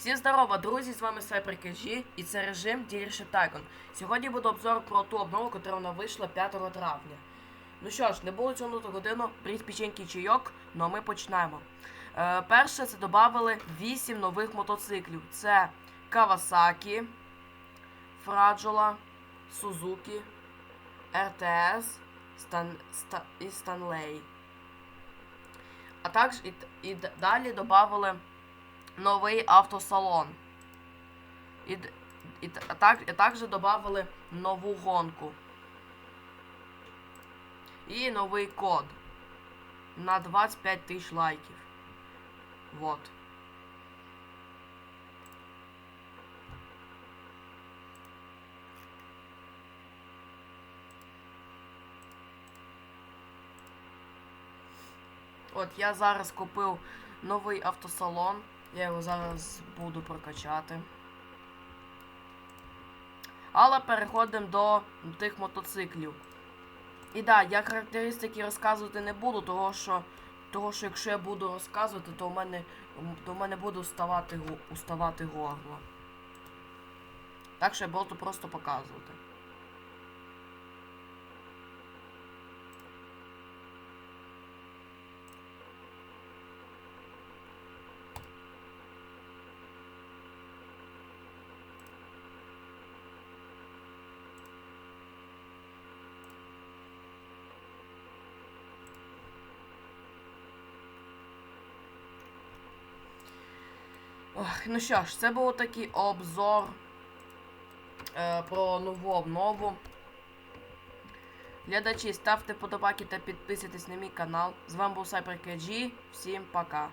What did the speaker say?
Всім здорово, друзі! З вами CyberKG і це режим Dealership Tycoon. Сьогодні буде обзор про ту обнову, яка вона вийшла 5 травня. Ну що ж, не було цього годину, беріть печенький чайок, ну а ми починаємо. Е, перше, це додали 8 нових мотоциклів. Це Kawasaki, Frajola, Suzuki, RTS Stan, Sta, і Stanley. А також і, і далі додали новий автосалон. І, і, так, і також додали нову гонку. І новий код на 25 тисяч лайків. Вот. От я зараз купив новий автосалон. Я його зараз буду прокачати. Але переходимо до тих мотоциклів. І да, я характеристики розказувати не буду, того що, того, що якщо я буду розказувати, то в мене, то в мене буде уставати, уставати горло. Так що я буду просто показувати. Ох, ну що ж, це був такий обзор е, про нову обнову. Глядачі, ставте подобаки та підписуйтесь на мій канал. З вами був CyberKG. Всім пока.